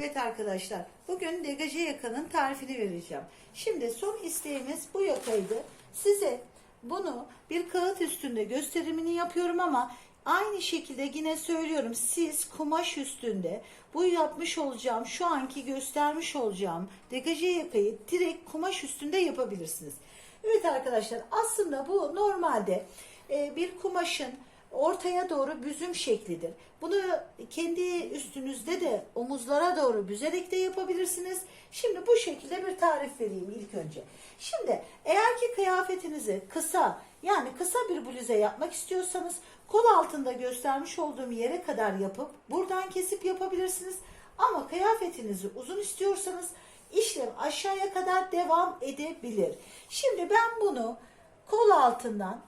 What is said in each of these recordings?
Evet arkadaşlar, bugün degaje yakanın tarifini vereceğim. Şimdi son isteğimiz bu yakaydı. Size bunu bir kağıt üstünde gösterimini yapıyorum ama aynı şekilde yine söylüyorum. Siz kumaş üstünde bu yapmış olacağım, şu anki göstermiş olacağım degaje yakayı direkt kumaş üstünde yapabilirsiniz. Evet arkadaşlar, aslında bu normalde e, bir kumaşın ortaya doğru büzüm şeklidir. Bunu kendi üstünüzde de omuzlara doğru büzerek de yapabilirsiniz. Şimdi bu şekilde bir tarif vereyim ilk önce. Şimdi eğer ki kıyafetinizi kısa yani kısa bir bluze yapmak istiyorsanız kol altında göstermiş olduğum yere kadar yapıp buradan kesip yapabilirsiniz. Ama kıyafetinizi uzun istiyorsanız işlem aşağıya kadar devam edebilir. Şimdi ben bunu kol altından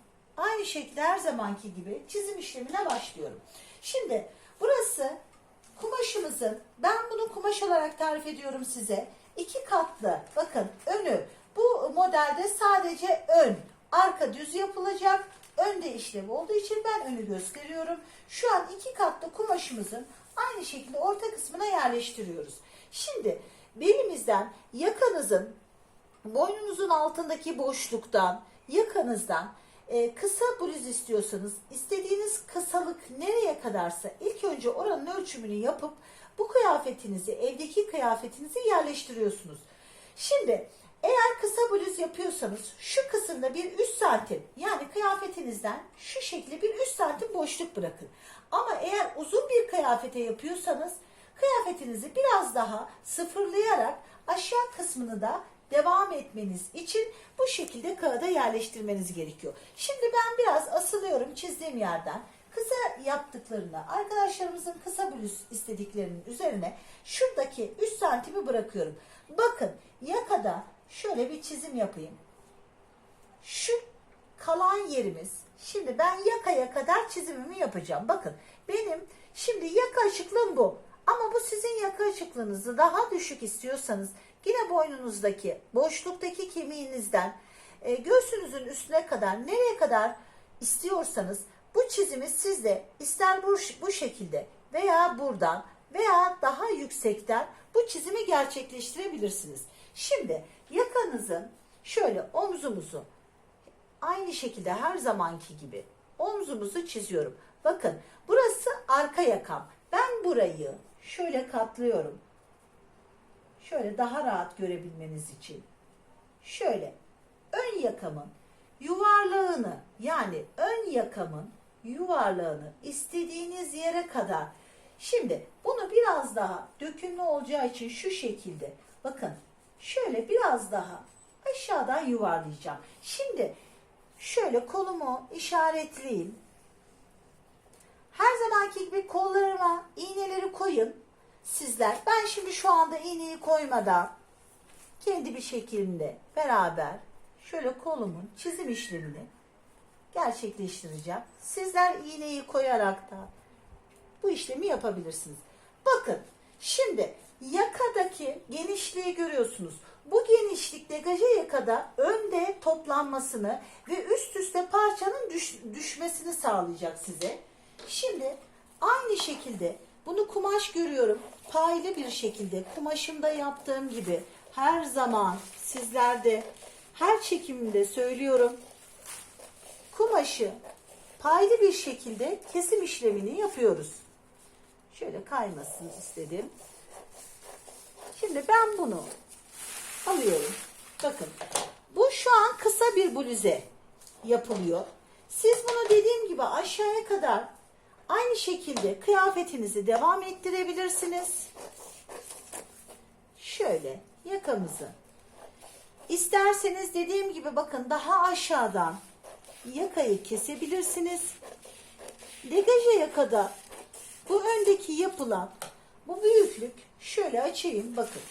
Aynı şekilde her zamanki gibi çizim işlemine başlıyorum. Şimdi burası kumaşımızın, ben bunu kumaş olarak tarif ediyorum size. İki katlı, bakın önü, bu modelde sadece ön, arka düz yapılacak. Önde işlem olduğu için ben önü gösteriyorum. Şu an iki katlı kumaşımızın aynı şekilde orta kısmına yerleştiriyoruz. Şimdi belimizden yakanızın boynunuzun altındaki boşluktan, yakanızdan e, kısa bluz istiyorsanız istediğiniz kısalık nereye kadarsa ilk önce oranın ölçümünü yapıp bu kıyafetinizi evdeki kıyafetinizi yerleştiriyorsunuz. Şimdi eğer kısa bluz yapıyorsanız şu kısımda bir 3 santim yani kıyafetinizden şu şekilde bir 3 santim boşluk bırakın. Ama eğer uzun bir kıyafete yapıyorsanız kıyafetinizi biraz daha sıfırlayarak aşağı kısmını da devam etmeniz için bu şekilde kağıda yerleştirmeniz gerekiyor. Şimdi ben biraz asılıyorum çizdiğim yerden. Kısa yaptıklarını, arkadaşlarımızın kısa bluz istediklerinin üzerine şuradaki 3 santimi bırakıyorum. Bakın yakada şöyle bir çizim yapayım. Şu kalan yerimiz, şimdi ben yakaya kadar çizimimi yapacağım. Bakın benim şimdi yaka açıklığım bu. Ama bu sizin yaka açıklığınızı daha düşük istiyorsanız yine boynunuzdaki boşluktaki kemiğinizden e, göğsünüzün üstüne kadar nereye kadar istiyorsanız bu çizimi siz de ister bu, bu şekilde veya buradan veya daha yüksekten bu çizimi gerçekleştirebilirsiniz. Şimdi yakanızın şöyle omzumuzu aynı şekilde her zamanki gibi omzumuzu çiziyorum. Bakın burası arka yakam. Ben burayı şöyle katlıyorum. Şöyle daha rahat görebilmeniz için. Şöyle ön yakamın yuvarlağını yani ön yakamın yuvarlağını istediğiniz yere kadar. Şimdi bunu biraz daha dökümlü olacağı için şu şekilde bakın şöyle biraz daha aşağıdan yuvarlayacağım. Şimdi şöyle kolumu işaretleyeyim. Her zamanki gibi iğneleri koyun sizler. Ben şimdi şu anda iğneyi koymadan kendi bir şekilde beraber şöyle kolumun çizim işlemini gerçekleştireceğim. Sizler iğneyi koyarak da bu işlemi yapabilirsiniz. Bakın şimdi yakadaki genişliği görüyorsunuz. Bu genişlik degaje yakada önde toplanmasını ve üst üste parçanın düş, düşmesini sağlayacak size. Şimdi aynı şekilde bunu kumaş görüyorum. Paylı bir şekilde kumaşımda yaptığım gibi her zaman sizlerde her çekimimde söylüyorum. Kumaşı paylı bir şekilde kesim işlemini yapıyoruz. Şöyle kaymasın istedim. Şimdi ben bunu alıyorum. Bakın bu şu an kısa bir bluze yapılıyor. Siz bunu dediğim gibi aşağıya kadar aynı şekilde kıyafetinizi devam ettirebilirsiniz. Şöyle yakamızı. İsterseniz dediğim gibi bakın daha aşağıdan yakayı kesebilirsiniz. Degaje yakada bu öndeki yapılan bu büyüklük şöyle açayım bakın.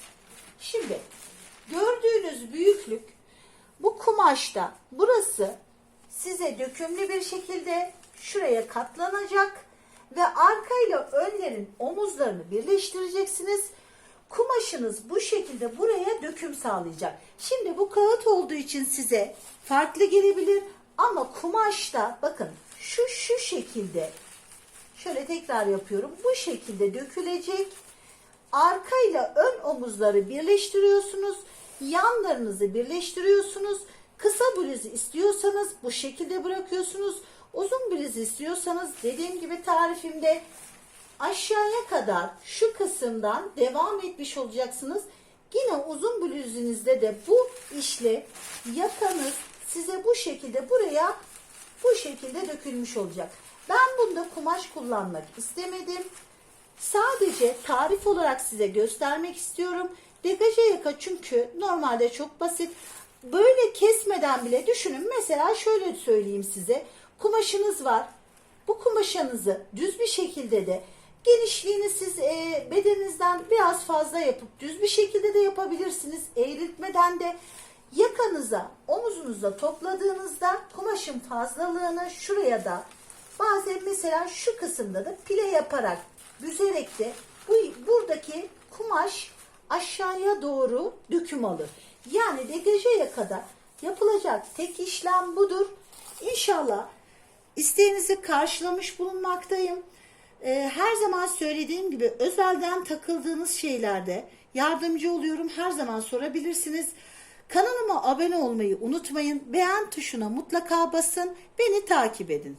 Şimdi gördüğünüz büyüklük bu kumaşta burası size dökümlü bir şekilde şuraya katlanacak ve arkayla önlerin omuzlarını birleştireceksiniz. Kumaşınız bu şekilde buraya döküm sağlayacak. Şimdi bu kağıt olduğu için size farklı gelebilir ama kumaşta bakın şu şu şekilde şöyle tekrar yapıyorum. Bu şekilde dökülecek. arka ile ön omuzları birleştiriyorsunuz. Yanlarınızı birleştiriyorsunuz. Kısa bluz istiyorsanız bu şekilde bırakıyorsunuz. Uzun bluz istiyorsanız dediğim gibi tarifimde aşağıya kadar şu kısımdan devam etmiş olacaksınız. Yine uzun bluzunuzda de bu işle yakanız size bu şekilde buraya bu şekilde dökülmüş olacak. Ben bunda kumaş kullanmak istemedim. Sadece tarif olarak size göstermek istiyorum. Degaje yaka çünkü normalde çok basit. Böyle kesmeden bile düşünün. Mesela şöyle söyleyeyim size. Kumaşınız var. Bu kumaşınızı düz bir şekilde de genişliğini siz e, bedeninizden biraz fazla yapıp düz bir şekilde de yapabilirsiniz. Eğriltmeden de yakanıza, omuzunuza topladığınızda kumaşın fazlalığını şuraya da bazen mesela şu kısımda da pile yaparak büzerek de bu buradaki kumaş aşağıya doğru döküm alır. Yani degaje yakada yapılacak tek işlem budur. İnşallah isteğinizi karşılamış bulunmaktayım. Ee, her zaman söylediğim gibi özelden takıldığınız şeylerde yardımcı oluyorum. Her zaman sorabilirsiniz. Kanalıma abone olmayı unutmayın. Beğen tuşuna mutlaka basın. Beni takip edin.